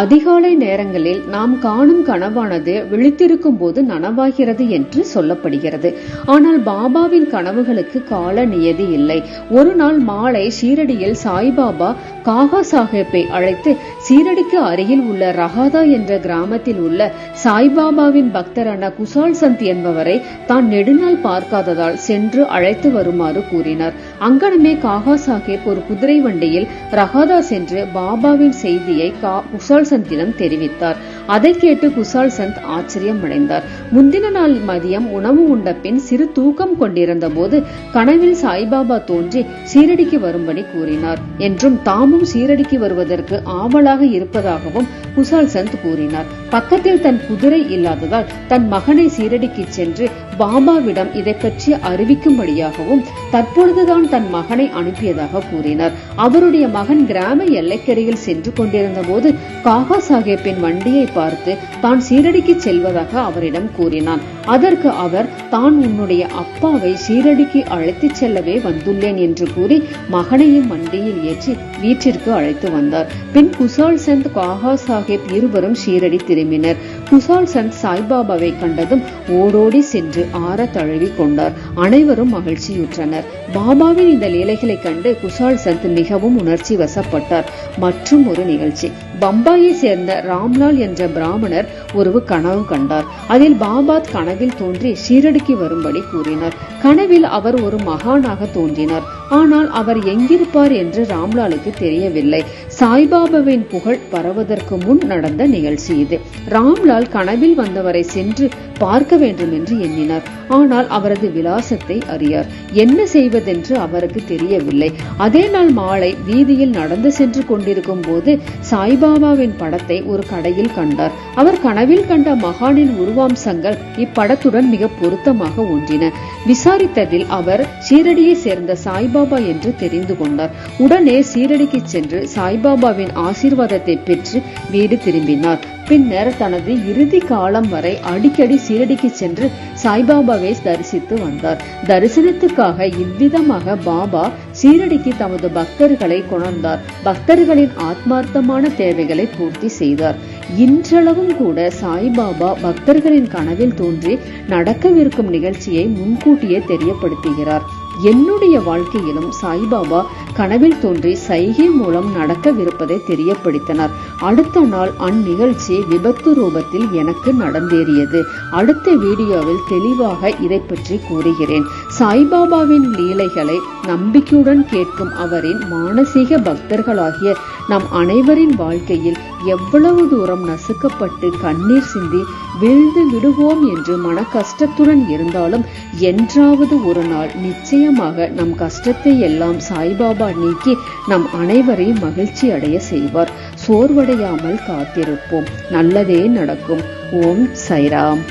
அதிகாலை நேரங்களில் நாம் காணும் கனவானது விழித்திருக்கும் போது நனவாகிறது என்று சொல்லப்படுகிறது. ஆனால் பாபாவின் கனவுகளுக்கு கால நியதி இல்லை. ஒரு நாள் மாலை ஷீரடியில் சாய்பாபா காகா சாஹேப்பை அழைத்து சீரடிக்கு அருகில் உள்ள ரஹாதா என்ற கிராமத்தில் உள்ள சாய்பாபாவின் பக்தரான குசால் சந்த் என்பவரை தான் நெடுநாள் பார்க்காததால் சென்று அழைத்து வருமாறு கூறினார். அங்கனமே காகா சாஹேப் ஒரு குதிரை வண்டியில் ரஹாதா சென்று பாபாவின் செய்தியை குசால் சந்திடம் தெரிவித்தார். அதை கேட்டு குசால் சந்த் ஆச்சரியம் அடைந்தார். முந்தின நாள் மதியம் உணவு உண்ட பின் சிறு தூக்கம் கொண்டிருந்த போது கனவில் சாய்பாபா தோன்றி சீரடிக்கு வரும்படி கூறினார். என்றும் தாமும் சீரடிக்கு வருவதற்கு ஆவலாக இருப்பதாகவும் குசால் சந்த் கூறினார். பக்கத்தில் தன் குதிரை இல்லாததால் தன் மகனை சீரடிக்கு சென்று பாபாவிடம் இதை பற்றி அறிவிக்கும்படியாகவும் தற்பொழுதுதான் தன் மகனை அனுப்பியதாக கூறினார். அவருடைய மகன் கிராம எல்லைக்கரையில் சென்று கொண்டிருந்த போது காகா சாஹேப்பின் வண்டியை பார்த்து தான் சீரடிக்கு செல்வதாக அவரிடம் கூறினான். அதற்கு அவர் தான் உன்னுடைய அப்பாவை சீரடிக்கு அழைத்துச் செல்லவே வந்துள்ளேன் என்று கூறி மகனையும் வண்டியில் ஏற்றி வீட்டிற்கு அழைத்து வந்தார். பின் குசால் சந்த் காகா சாஹேப் இருவரும் சீரடி திரும்பினர். குசால் சந்த் சாய்பாபாவை கண்டதும் ஓடோடி சென்று ஆற தழுவி கொண்டார். அனைவரும் மகிழ்ச்சியுற்றனர். பாபாவின் இந்த லீலைகளை கண்டு குசால் சந்த் மிகவும் உணர்ச்சி வசப்பட்டார் மற்றும் ஒரு நிகழ்ச்சி. பம்பாயை சேர்ந்த ராம்லால் என்ற பிராமணர் ஒரு கனவு கண்டார். அதில் பாபாத் கனவில் தோன்றி ஷீரடிக்கு வரும்படி கூறினார். கனவில் அவர் ஒரு மகானாக தோன்றினார். ஆனால் அவர் எங்கிருப்பார் என்று ராம்லாலுக்கு தெரியவில்லை. சாய்பாபாவின் புகழ் பரவதற்கு முன் நடந்த நிகழ்ச்சி இது. ராம்லால் கனவில் வந்தவரை சென்று பார்க்க வேண்டும் என்று எண்ணினார். ஆனால் அவரது விலாசத்தை அறியார். என்ன செய்வதென்று அவருக்கு தெரியவில்லை. அதே நாள் மாலை வீதியில் நடந்து சென்று கொண்டிருக்கும் போது சாய்பாபாவின் படத்தை ஒரு கடையில் கண்டார். அவர் கனவில் கண்ட மகானின் உருவாம்சங்கள் இப்படத்துடன் மிக பொருத்தமாக ஒன்றின. விசாரித்ததில் அவர் சீரடியை சேர்ந்த சாய்பாபா சாய்பாபா என்று தெரிந்து கொண்டார். உடனே சீரடிக்கு சென்று சாய்பாபாவின் ஆசீர்வாதத்தை பெற்று வீடு திரும்பினார். பின்னர் தனது இறுதி காலம் வரை அடிக்கடி சீரடிக்கு சென்று சாய்பாபாவை தரிசித்து வந்தார். தரிசனத்துக்காக இவ்விதமாக பாபா சீரடிக்கு தமது பக்தர்களை கொணர்ந்தார். பக்தர்களின் ஆத்மார்த்தமான தேவைகளை பூர்த்தி செய்தார். இன்றளவும் கூட சாய்பாபா பக்தர்களின் கனவில் தோன்றி நடக்கவிருக்கும் நிகழ்ச்சியை முன்கூட்டியே தெரியப்படுத்துகிறார். என்னுடைய வாழ்க்கையிலும் சாய்பாபா கனவில் தோன்றி சைகை மூலம் நடக்கவிருப்பதை தெரியப்படுத்தினார். அடுத்த நாள் அந்நிகழ்ச்சி விபத்து ரூபத்தில் எனக்கு நடந்தேறியது. அடுத்த வீடியோவில் தெளிவாக இதை பற்றி கூறுகிறேன். சாய்பாபாவின் லீலைகளை நம்பிக்கையுடன் கேட்கும் அவரின் மானசீக பக்தர்களாகிய நம் அனைவரின் வாழ்க்கையில் எவ்வளவு தூரம் நசுக்கப்பட்டு கண்ணீர் சிந்தி வீழ்ந்து விடுவோம் என்று மன கஷ்டத்துடன் இருந்தாலும் என்றாவது ஒரு நாள் நிச்சயமாக நம் கஷ்டத்தை எல்லாம் சாய்பாபா நீக்கி நம் அனைவரையும் மகிழ்ச்சி அடைய செய்வார். சோர்வடையாமல் காத்திருப்போம். நல்லதே நடக்கும். ஓம் சைராம்.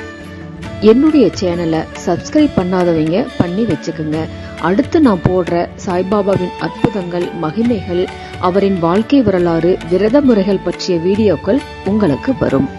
என்னுடைய சேனலை சப்ஸ்கிரைப் பண்ணாதவங்க பண்ணி வச்சுக்கோங்க. அடுத்து நான் போடுற சாய்பாபாவின் அற்புதங்கள் மகிமைகள் அவரின் வாழ்க்கை வரலாறு விரத முறைகள் பற்றிய வீடியோக்கள் உங்களுக்கு வரும்.